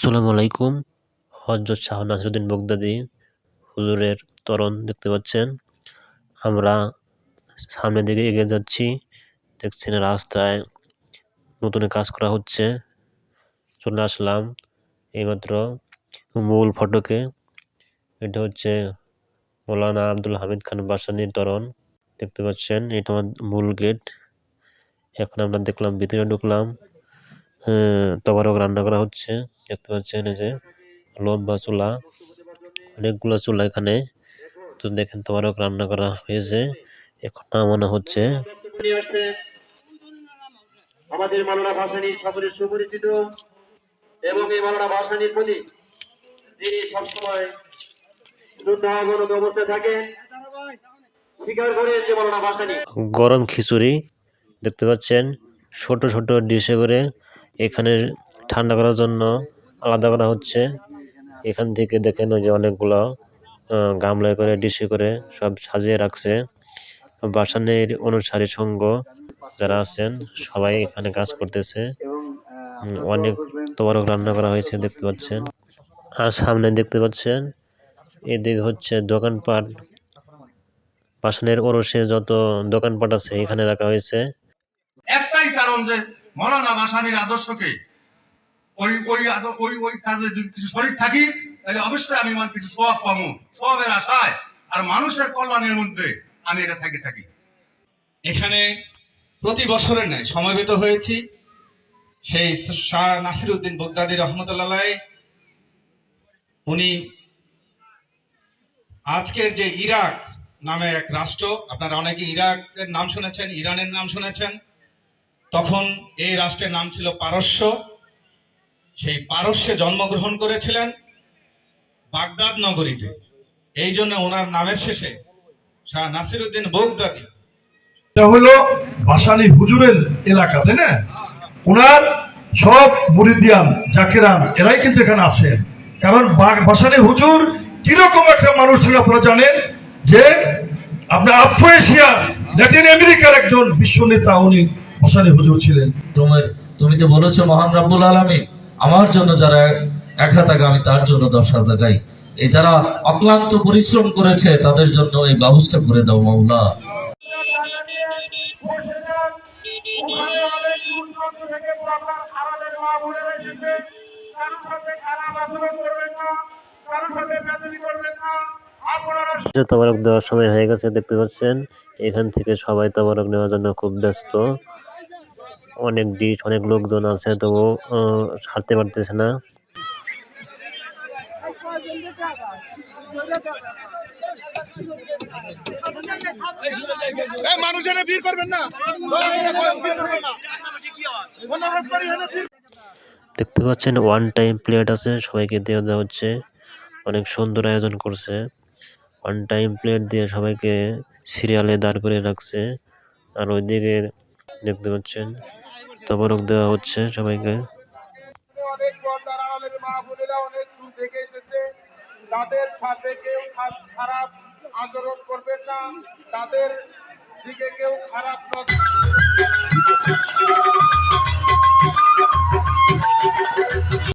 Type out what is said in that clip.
আসসালামু আলাইকুম। হজরত শাহ নাসিরুদ্দিন বগদাদি হুজুরের তরণ দেখতে পাচ্ছেন। আমরা সামনের দিকে এগিয়ে যাচ্ছি। দেখছেন রাস্তায় নতুন কাজ করা হচ্ছে। চলে আসলাম এইমাত্র মূল ফটকে। এটা হচ্ছে মৌলানা আব্দুল হামিদ খান বাসানির তরণ। দেখতে পাচ্ছেন, এটা আমার মূল গেট। এখন আমরা দেখলাম ভিতরে ঢুকলাম। তবারক রান্না করা হচ্ছে। দেখতে পাচ্ছেন এই যে লম্বা চুলা অনেকগুলো চুলা এখানে। তো দেখেন তবারক রান্না করা হয়েছে এখন নামানো হচ্ছে। নিয়ে আসছে আমাদের মাওলানা ভাসানী সকলের সুপরিচিত এবং এই মাওলানা ভাসানীর প্রতি যিনি সবসময় শ্রদ্ধাবনত অবস্থায় থাকে স্বীকার করেন যে মাওলানা ভাসানী। গরম খিচুড়ি দেখতে পাচ্ছেন ছোট ছোট ডিশে করে এখানে ঠান্ডা করার জন্য আলাদা করা হচ্ছে। এখান থেকে দেখেন ওই যে অনেকগুলো গামলায় করে ডিশে করে সব সাজিয়ে রাখছে। বাসানের অনুসারী সঙ্গ যারা আছেন, সবাই এখানে কাজ করতেছে। অনেক তবরক রান্না করা হয়েছে দেখতে পাচ্ছেন। আর সামনে দেখতে পাচ্ছেন, এদিকে হচ্ছে দোকানপাট। বাসনের ওরসে যত দোকানপাট আছে, এখানে রাখা হয়েছে। একটাই কারণ যে মৌলানা ভাসানির আদর্শকে ওই ওই ওই ওই কাজে যদি কিছু শরীর থাকি, তাহলে অবশ্যই আমি মানে কিছু সব পাবো। সবের আশায় আর মানুষের কল্যাণের মধ্যে আমি এটা থাকি থাকি। এখানে প্রতি বছরের ন্যায় সমবেত হয়েছি সেই শাহ নাসির উদ্দিন বগদাদি রহমতুল্লাহ উনি আজকের যে ইরাক নামে এক রাষ্ট্র, আপনারা অনেকে ইরাকের নাম শুনেছেন, ইরানের নাম শুনেছেন। তখন এই রাষ্ট্রের নাম ছিল পারস্য। সেই পারস্যে জন্মগ্রহণ করেছিলেন বাগদাদ নগরীতে। এই জন্য ওনার নামের শেষে শাহ নাসির উদ্দিন বগদাদি। এটা হলো বাসানি হুজুরের এলাকা, তাই না? ওনার সব মুরিদিয়ান জাকেরান, এরাই কিন্তু এখানে আছেন কারণ বাসানি হুজুর কীরকম একটা মানুষ ছিল আপনারা জানেন যে আপনার আফ্রো এশিয়া ল্যাটিন আমেরিকার একজন বিশ্ব নেতা উনি বাসানি হুজুর ছিলেন। তোমার তুমি তো বলেছ মহান রাব্বুল আলামিন। আমার জন্য যারা এক হাত আগে আমি তার জন্য দশ হাত আগাই। এই যারা অক্লান্ত পরিশ্রম করেছে তাদের জন্য এই ব্যবস্থা করে দাও মাওলা। ওখানে অনেক দূর দূরান্ত থেকে আপনার আমাদের মা বোনেরা এসেছে কারোর সাথে খারাপ আচরণ করবেন না কারোর সাথে বেদবি করবেন না আপনারা যে তবরক দেওয়ার সময় হয়ে গেছে দেখতে পাচ্ছেন এখান থেকে সবাই তবরক নেওয়ার জন্য খুব ব্যস্ত। অনেক ডিশ অনেক লোকজন আছে তবু ছাড়তে পারতেছে না। দেখতে পাচ্ছেন ওয়ান টাইম প্লেট আছে সবাইকে দেওয়া দেওয়া হচ্ছে। অনেক সুন্দর আয়োজন করছে। ওয়ান টাইম প্লেট দিয়ে সবাইকে সিরিয়ালে দাঁড় করে রাখছে। আর ওইদিকে দেখতে পাচ্ছেন তবরক দেওয়া হচ্ছে সবাইকে। অনেক অনেক মা থেকে এসেছে তাদের সাথে কেউ খারাপ আচরণ করবেন না। তাদের দিকে কেউ খারাপ